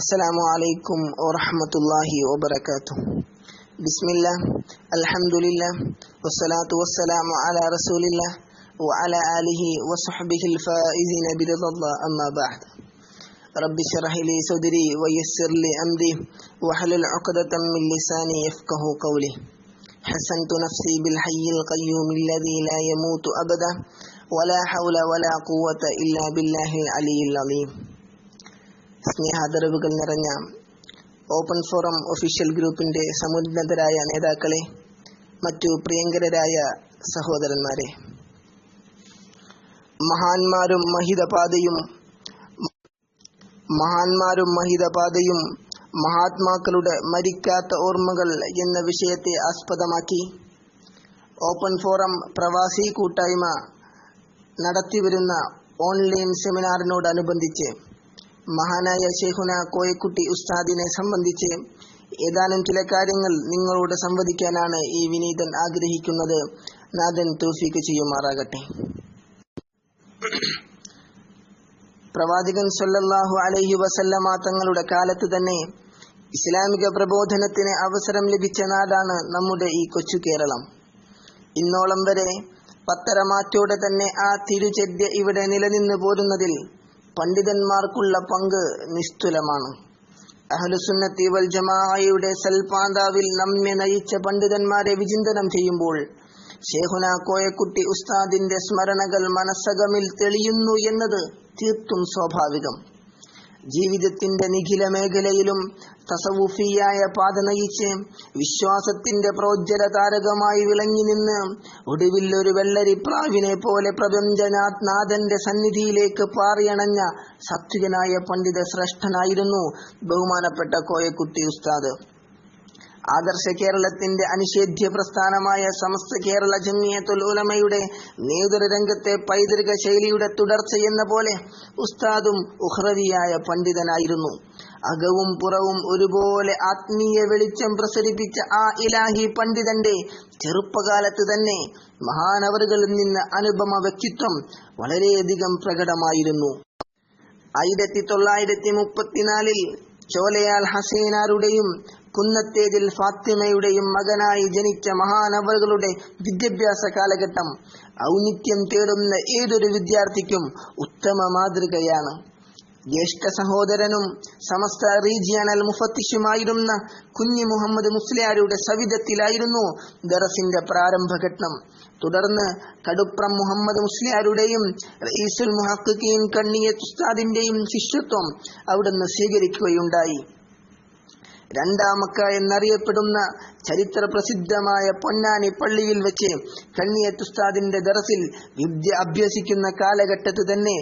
السلام عليكم ورحمة الله وبركاته. بسم الله الحمد لله والصلاة والسلام على رسول الله وعلى آله وصحبه الفائزين برضا الله. أما بعد رب اشرح لي صدري ويسر لي أمري واحلل عقدة من لساني يفقه قولي. حسنت نفسي بالحي القيوم الذي لا يموت أبدا ولا حول ولا قوة إلا بالله العلي العظيم. സ്നേഹാദരവുകൾ നിറഞ്ഞ open forum official ഗ്രൂപ്പിന്റെ സമുന്നതരായ നേതാക്കളെ മറ്റു പ്രിയങ്കരരായ സഹോദരന്മാരെ. മഹാന്മാരും മഹിതപാതയും മഹാന്മാരും മഹിതപാതയും മഹാത്മാക്കളുടെ മരിക്കാത്ത ഓർമ്മകൾ എന്ന വിഷയത്തെ ആസ്പദമാക്കി ഓപ്പൺ ഫോറം പ്രവാസി കൂട്ടായ്മ നടത്തിവരുന്ന ഓൺലൈൻ സെമിനാറിനോടനുബന്ധിച്ച് മഹാനായ ഷെയ്ഖുന കോയക്കുട്ടി ഉസ്താദിനെ സംബന്ധിച്ച് ഏതാനും ചില കാര്യങ്ങൾ നിങ്ങളോട് സംവദിക്കാനാണ് ഈ വിനീതൻ ആഗ്രഹിക്കുന്നത്. നാഥൻ തൗഫീക്ക് ചെയ്യുമാറാകട്ടെ. പ്രവാചകൻ സൊല്ലാഹു അലൈഹി വസല്ലമ തങ്ങളുടെ കാലത്ത് തന്നെ ഇസ്ലാമിക പ്രബോധനത്തിന് അവസരം ലഭിച്ച നാടാണ് നമ്മുടെ ഈ കൊച്ചു കേരളം. ഇന്നോളം വരെ പത്തരമാറ്റോടെ തന്നെ ആ തിരുചര്യ ഇവിടെ നിലനിന്നു പോരുന്നതിൽ പണ്ഡിതന്മാർക്കുള്ള പങ്ക് നിസ്തുലമാണ്. അഹലുസുന്നത്തി വൽ ജമാഅയുടെ സൽപാന്താവിൽ നമ്മെ നയിച്ച പണ്ഡിതന്മാരെ വിചിന്തനം ചെയ്യുമ്പോൾ ഷേഹുന കോയക്കുട്ടി ഉസ്താദിന്റെ സ്മരണകൾ മനസ്സകമിൽ തെളിയുന്നു എന്നത് തീർത്തും സ്വാഭാവികം. ജീവിതത്തിന്റെ നിഖില മേഖലയിലും തസവുഫിയായ പാത നയിച്ച് വിശ്വാസത്തിന്റെ പ്രോജ്വല താരകമായി വിളങ്ങി നിന്ന് ഒടുവിൽ ഒരു വെള്ളരിപ്രാവിനെ പോലെ പ്രപഞ്ചനാഥ്നാഥന്റെ സന്നിധിയിലേക്ക് പാറിയണഞ്ഞ സത്വികനായ പണ്ഡിത ശ്രേഷ്ഠനായിരുന്നു ബഹുമാനപ്പെട്ട കോയക്കുട്ടി ഉസ്താദ്. ആദർശ കേരളത്തിന്റെ അനിഷേധ്യ പ്രസ്ഥാനമായ സമസ്ത കേരള ജമിയത്തുൽ ഉലമയുടെ നേതൃ രംഗത്തെ പൈതൃക ശൈലിയുടെ തുടർച്ചയെന്ന പോലെ ഉസ്താദും ഉഹ്റവിയായ പണ്ഡിതനായിരുന്നു. അകവും പുറവും ഒരുപോലെ ആത്മീയ വെളിച്ചം പ്രസരിപ്പിച്ച ആ ഇലാഹി പണ്ഡിതന്റെ ചെറുപ്പകാലത്ത് തന്നെ മഹാനവറുകളിൽ നിന്ന് അനുപമ വ്യക്തിത്വം വളരെയധികം പ്രകടമായിരുന്നു. ആയിരത്തി തൊള്ളായിരത്തി മുപ്പത്തിനാലിൽ ചോലയാൽ ഹസീനാരുടെയും കുന്നത്തേതിൽ ഫാത്തിമയുടെയും മകനായി ജനിച്ച മഹാനവറുകളുടെ വിദ്യാഭ്യാസ കാലഘട്ടം ഔന്നിത്യം തേടുന്ന ഏതൊരു വിദ്യാർത്ഥിക്കും ഉത്തമ മാതൃകയാണ്. ജ്യേഷ്ഠ സഹോദരനും സമസ്ത റീജിയണൽ മുഫത്തിഷുമായിരുന്ന കുഞ്ഞി മുഹമ്മദ് മുസ്ലിയാരുടെ സവിധത്തിലായിരുന്നു ദറസിന്റെ പ്രാരംഭഘട്ടം. തുടർന്ന് കടുപ്രം മുഹമ്മദ് മുസ്ലിയാരുടെയും റയീസുൽ മുഹഖീൻ കണ്ണിയ തുസ്താദിന്റെയും ശിഷ്യത്വം അവിടുന്ന് സ്വീകരിക്കുകയുണ്ടായി. രണ്ടാമക്ക എന്നറിയപ്പെടുന്ന ചരിത്ര പ്രസിദ്ധമായ പൊന്നാനി പള്ളിയിൽ വെച്ച് കണ്ണിയത്തുസ്താദിന്റെ ദറസിൽ വിദ്യ അഭ്യസിക്കുന്ന കാലഘട്ടത്ത് തന്നെ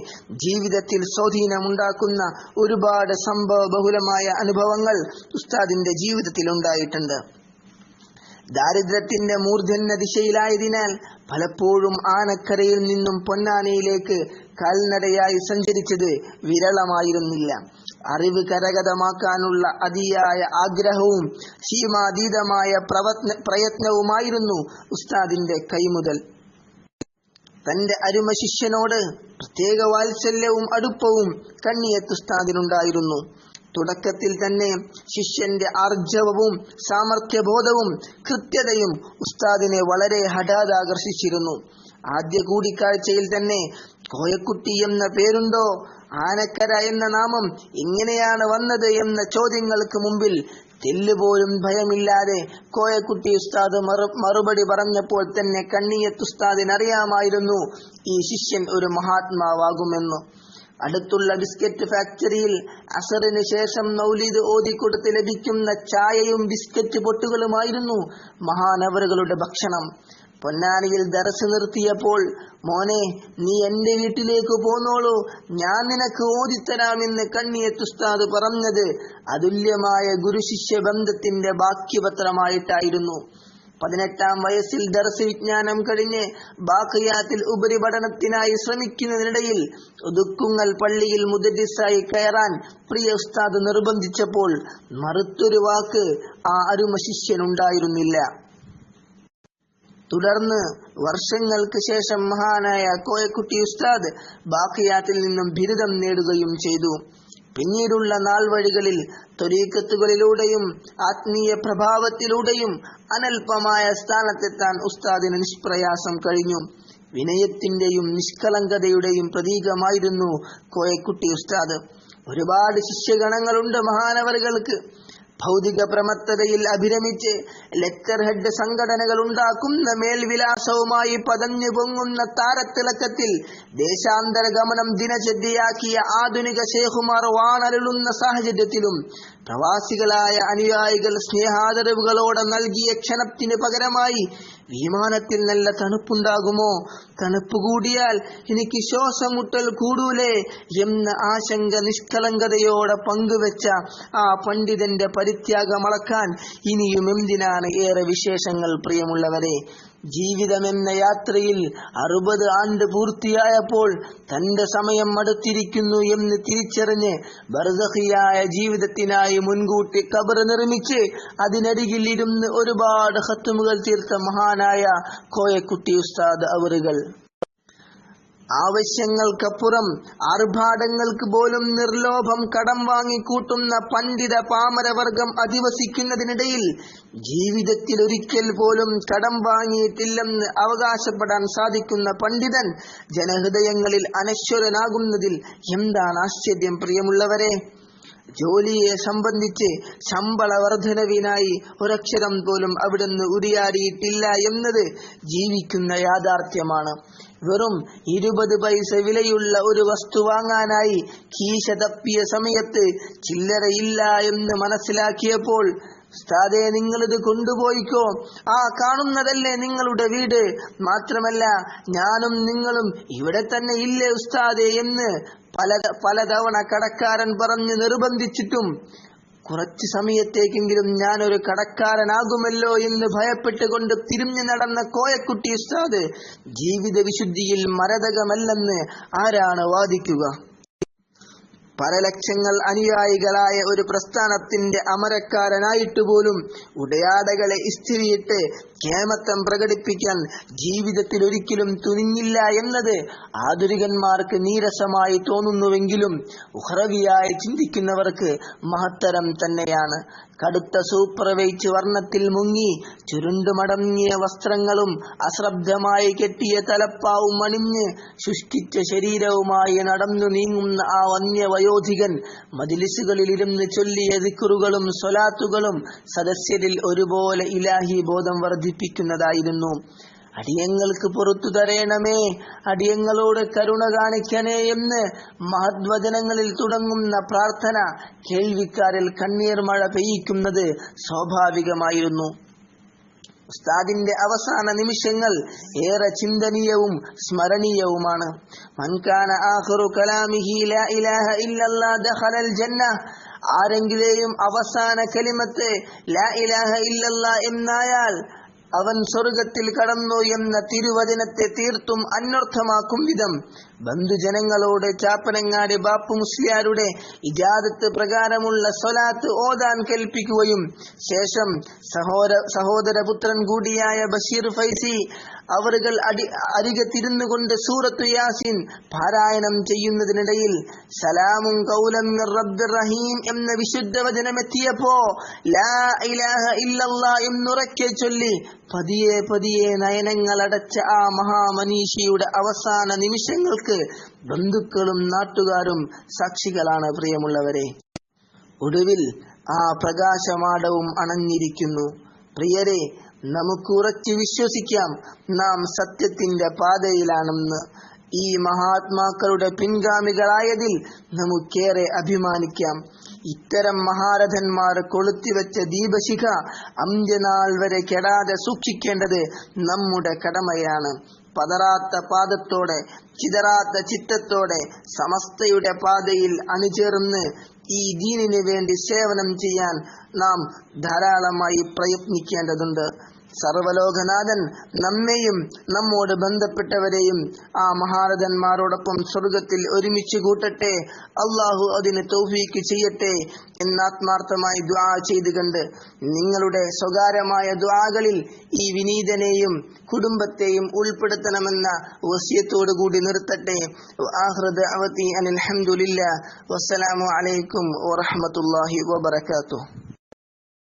ജീവിതത്തിൽ സ്വാധീനമുണ്ടാക്കുന്ന ഒരുപാട് സംഭവ ബഹുലമായ അനുഭവങ്ങൾ ഉസ്താദിന്റെ ജീവിതത്തിൽ ഉണ്ടായിട്ടുണ്ട് ദാരിദ്ര്യത്തിന്റെ മൂർധന്യ ദിശയിലായതിനാൽ പലപ്പോഴും ആനക്കരയിൽ നിന്നും പൊന്നാനയിലേക്ക് കാൽനടയായി സഞ്ചരിച്ചത് വിരളമായിരുന്നില്ല. അറിവ് കരഗതമാക്കാനുള്ള അതിയായ ആഗ്രഹവും സീമാതീതമായ പ്രയത്നവുമായിരുന്നു ഉസ്താദിന്റെ കൈമുതൽ. തന്റെ അരുമ ശിഷ്യനോട് പ്രത്യേക വാത്സല്യവും അടുപ്പവും കണ്ണിയത്ത് ഉസ്താദിനുണ്ടായിരുന്നു. തുടക്കത്തിൽ തന്നെ ശിഷ്യന്റെ ആർജവവും സാമർഥ്യബോധവും കൃത്യതയും ഉസ്താദിനെ വളരെ ഹഠാത് ആകർഷിച്ചിരുന്നു ആദ്യ കൂടിക്കാഴ്ചയിൽ തന്നെ കോയക്കുട്ടി എന്ന പേരുണ്ടോ? ആനക്കര എന്ന നാമം എങ്ങനെയാണ് വന്നത് എന്ന ചോദ്യങ്ങൾക്ക് മുമ്പിൽ തെല്ലുപോലും ഭയമില്ലാതെ കോയക്കുട്ടി ഉസ്താദ് മറുപടി പറഞ്ഞപ്പോൾ തന്നെ കണ്ണിയത്ത് ഉസ്താദിനറിയാമായിരുന്നു ഈ ശിഷ്യൻ ഒരു മഹാത്മാവാകുമെന്ന്. അടുത്തുള്ള ബിസ്ക്കറ്റ് ഫാക്ടറിയിൽ അസറിന് ശേഷം മൗലിദ് ഓതിക്കൊടുത്ത് ലഭിക്കുന്ന ചായയും ബിസ്ക്കറ്റ് പൊട്ടുകളുമായിരുന്നു മഹാനവറുകളുടെ ഭക്ഷണം. പൊന്നാനിയിൽ ദർശ നിർത്തിയപ്പോൾ മോനെ നീ എന്റെ വീട്ടിലേക്ക് പോന്നോളൂ. ഞാൻ നിനക്ക് ഓതിത്തരാമെന്ന് കണ്ണിയത്തുസ്താദ് പറഞ്ഞത് അതുല്യമായ ഗുരുശിഷ്യ ബന്ധത്തിന്റെ ബാക്യപത്രമായിട്ടായിരുന്നു. പതിനെട്ടാം വയസ്സിൽ ദർസ് വിജ്ഞാനം കഴിഞ്ഞ് ബാക്കിയാത്തിൽ ഉപരിപഠനത്തിനായി ശ്രമിക്കുന്നതിനിടയിൽ ഒതുക്കുങ്ങൽ പള്ളിയിൽ മുദരിസായി കയറാൻ പ്രിയ ഉസ്താദ് നിർബന്ധിച്ചപ്പോൾ മറുത്തൊരു വാക്ക് ആ അരുമ ശിഷ്യനുണ്ടായിരുന്നില്ല തുടർന്ന് വർഷങ്ങൾക്ക് ശേഷം മഹാനായ കോയക്കുട്ടി ഉസ്താദ് ബാക്കിയാത്തിൽ നിന്നും ബിരുദം നേടുകയും ചെയ്തു. പിന്നീടുള്ള നാൾ വഴികളിൽ തൊരീക്കത്തുകളിലൂടെയും ആത്മീയ പ്രഭാവത്തിലൂടെയും അനൽപമായ സ്ഥാനത്തെത്താൻ ഉസ്താദിന് നിഷ്പ്രയാസം കഴിഞ്ഞു. വിനയത്തിന്റെയും നിഷ്കളങ്കതയുടെയും പ്രതീകമായിരുന്നു കോയക്കുട്ടി ഉസ്താദ്. ഒരുപാട് ശിഷ്യഗണങ്ങളുണ്ട് മഹാനവറുകൾക്ക്. ഭൗതിക പ്രമത്തതയിൽ അഭിരമിച്ച് ലെക്ചർ ഹെഡ് സംഘടനകൾ ഉണ്ടാക്കുന്ന മേൽവിലാസവുമായി പതഞ്ഞു പൊങ്ങുന്ന താരത്തിളക്കത്തിൽ ദേശാന്തര ഗമനം ദിനചര്യയാക്കിയ ആധുനിക ശേഖുമാർ വാണരുളുന്ന സാഹചര്യത്തിലും പ്രവാസികളായ അനുയായികൾ സ്നേഹാദരവുകളോടെ നൽകിയ ക്ഷണത്തിന് പകരമായി വിമാനത്തിൽ നല്ല തണുപ്പുണ്ടാകുമോ? തണുപ്പ് കൂടിയാൽ എനിക്ക് ശ്വാസമുട്ടൽ കൂടൂലേ എന്ന ആശങ്ക നിഷ്കളങ്കതയോടെ പങ്കുവെച്ച ആ പണ്ഡിതന്റെ പരിത്യാഗമളക്കാൻ ഇനിയും എന്തിനാണ് ഏറെ വിശേഷങ്ങൾ പ്രിയമുള്ളവരെ? ജീവിതമെന്ന യാത്രയിൽ അറുപത് ആണ്ട് പൂർത്തിയായപ്പോൾ തന്റെ സമയം അടുത്തിരിക്കുന്നു എന്ന് തിരിച്ചറിഞ്ഞ് ബർദഹിയായ ജീവിതത്തിനായി മുൻകൂട്ടി കബർ നിർമ്മിച്ച് അതിനരികിൽ ഇരുന്ന് ഒരുപാട് ഹത്തുമുകൾ തീർത്ത മഹാനായ കോയക്കുട്ടി ഉസ്താദ് അവറുകൾ. ആവശ്യങ്ങൾക്കപ്പുറം ആർഭാടങ്ങൾക്ക് പോലും നിർലോഭം കടം വാങ്ങിക്കൂട്ടുന്ന പണ്ഡിത പാമരവർഗം അധിവസിക്കുന്നതിനിടയിൽ ജീവിതത്തിൽ ഒരിക്കൽ പോലും കടം വാങ്ങിയിട്ടില്ലെന്ന് അവകാശപ്പെടാൻ സാധിക്കുന്ന പണ്ഡിതൻ ജനഹൃദയങ്ങളിൽ അനശ്വരനാകുന്നതിൽ എന്താണ് ആശ്ചര്യം പ്രിയമുള്ളവരെ? ജോലിയെ സംബന്ധിച്ച് ശമ്പള വർധനവിനായി ഒരക്ഷരം പോലും അവിടുന്ന് ഉരിയാടിയിട്ടില്ല എന്നത് ജീവിക്കുന്ന യാഥാർത്ഥ്യമാണ്. വെറും ഇരുപത് പൈസ വിലയുള്ള ഒരു വസ്തു വാങ്ങാനായി കീശ തപ്പിയ സമയത്ത് ചില്ലറയില്ല എന്ന് മനസ്സിലാക്കിയപ്പോൾ ഉസ്താദെ നിങ്ങളിത് കൊണ്ടുപോയിക്കോ? ആ കാണുന്നതല്ലേ നിങ്ങളുടെ വീട്? മാത്രമല്ല ഞാനും നിങ്ങളും ഇവിടെ തന്നെ ഇല്ലേ ഉസ്താദെ? എന്ന് പല പലതവണ കടക്കാരൻ പറഞ്ഞ് നിർബന്ധിച്ചിട്ടും കുറച്ചു സമയത്തേക്കെങ്കിലും ഞാൻ ഒരു കടക്കാരനാകുമല്ലോ എന്ന് ഭയപ്പെട്ടുകൊണ്ട് തിരിഞ്ഞു നടന്ന കോയക്കുട്ടി ഉസ്താദ് ജീവിത വിശുദ്ധിയിൽ മരതകമല്ലെന്ന് ആരാണ് വാദിക്കുക? പല ലക്ഷങ്ങൾ അനുയായികളായ ഒരു പ്രസ്ഥാനത്തിന്റെ അമരക്കാരനായിട്ട് പോലും ഉടയാടകളെ ഇസ്തിരിയിട്ട് കേമത്വം പ്രകടിപ്പിക്കാൻ ജീവിതത്തിൽ ഒരിക്കലും തുനിഞ്ഞില്ല എന്നത് ആധുനികന്മാർക്ക് നീരസമായി തോന്നുന്നുവെങ്കിലും ഉഹ്റവിയായി ചിന്തിക്കുന്നവർക്ക് മഹത്തരം തന്നെയാണ്. കടുത്ത സൂപ്രവേച്ച് വർണത്തിൽ മുങ്ങി ചുരുണ്ടുമടങ്ങിയ വസ്ത്രങ്ങളും അശ്രദ്ധമായി കെട്ടിയ തലപ്പാവും അണിഞ്ഞ് ശുഷ്കിച്ച ശരീരവുമായി നടന്നു നീങ്ങുന്ന ആ വന്യ വയോധികൻ മജിലിസുകളിൽ ഇരുന്ന് ചൊല്ലിയ ദിക്കുറുകളും സ്വലാത്തുകളും സദസ്യരിൽ ഒരുപോലെ ഇലാഹി ബോധം വർദ്ധിപ്പിക്കുന്നതായിരുന്നു. അടിയങ്ങൾക്ക് പുറത്തു തരേണമേ അടിയങ്ങളോട് കരുണ കാണിക്കണേ എന്ന് മഹത്വചനങ്ങളിൽ തുടങ്ങുന്ന പ്രാർത്ഥന കേൾവിക്കാരിൽ കണ്ണീർ മഴ പെയ്യിക്കുന്നത് സ്വാഭാവികമായിരുന്നു. ഉസ്താദിന്റെ അവസാന നിമിഷങ്ങൾ ഏറെ ചിന്തനീയവും സ്മരണീയവുമാണ്. മൻകാന ആഖിറു കലാമിഹി ലാ ഇലാഹ ഇല്ലല്ലാഹ് ആരെങ്കിലെയും അവസാന കലിമത്തെ ലാ ഇലാഹ എന്നായാൽ അവൻ സ്വർഗത്തിൽ കടന്നു എന്ന തിരുവചനത്തെ തീർത്തും അന്വർത്ഥമാക്കും വിധം. ബന്ധുജനങ്ങളോട് ചാപ്പനങ്ങാടി ബാപ്പു മുസ്ലിയാരുടെ ഇജാദത്ത് പ്രകാരമുള്ള സ്വലാത്ത് ഓതാൻ കേൾപ്പിക്കുകയും ശേഷം സഹോദര സഹോദരപുത്രൻ കൂടിയായ ബഷീർ ഫൈസി അവറുകൾ അടി അരികത്തിരുന്നു കൊണ്ട് സൂറത്തു യാസിൻ പാരായണം ചെയ്യുന്നതിനിടയിൽ സലാമും കൗലം റഹീം എന്ന വിശുദ്ധ വചനമെത്തിയപ്പോ ലാ ഇലാഹ എന്നുറക്കെ ചൊല്ലി പതിയെ പതിയെ നയനങ്ങളടച്ച ആ മഹാമനീഷിയുടെ അവസാന നിമിഷങ്ങൾക്ക് ബന്ധുക്കളും നാട്ടുകാരും സാക്ഷികളാണ് പ്രിയമുള്ളവരെ. ഒടുവിൽ ആ പ്രകാശമാടവും അണഞ്ഞിരിക്കുന്നു. പ്രിയരെ നമുക്ക് ഉറച്ചു വിശ്വസിക്കാം നാം സത്യത്തിന്റെ പാതയിലാണെന്ന്. ഈ മഹാത്മാക്കളുടെ പിൻഗാമികളായതിൽ നമുക്കേറെ അഭിമാനിക്കാം. ഇത്തരം മഹാരഥന്മാർ കൊളുത്തിവെച്ച ദീപശിഖ അന്ത്യനാൾ വരെ കെടാതെ സൂക്ഷിക്കേണ്ടത് നമ്മുടെ കടമയാണ്. പതറാത്ത പാദത്തോടെ ചിതറാത്ത ചിത്തത്തോടെ സമസ്തയുടെ പാതയിൽ അണിചേർന്ന് ഈ ദീനിനു വേണ്ടി സേവനം ചെയ്യാൻ നാം ധാരാളമായി പ്രയത്നിക്കേണ്ടതുണ്ട്. സർവലോകനാഥൻ നമ്മെയും നമ്മോട് ബന്ധപ്പെട്ടവരെയും ആ മഹാരഥന്മാരോടൊപ്പം സ്വർഗത്തിൽ ഒരുമിച്ച് കൂട്ടട്ടെ. അള്ളാഹു അതിന് തൗഫീക്ക് ചെയ്യട്ടെ എന്നാത്മാർത്ഥമായി ദ്വാ ചെയ്തുകൊണ്ട് നിങ്ങളുടെ സ്വകാര്യമായ ദ്വാകളിൽ ഈ വിനീതനെയും കുടുംബത്തെയും ഉൾപ്പെടുത്തണമെന്ന വസ്യത്തോടു കൂടി നിർത്തട്ടെ. അനിൽ അനിൽഹമുല്ല വസ്സലാമു അലൈക്കും വറഹമത്തല്ലാഹി വബർക്കാത്തു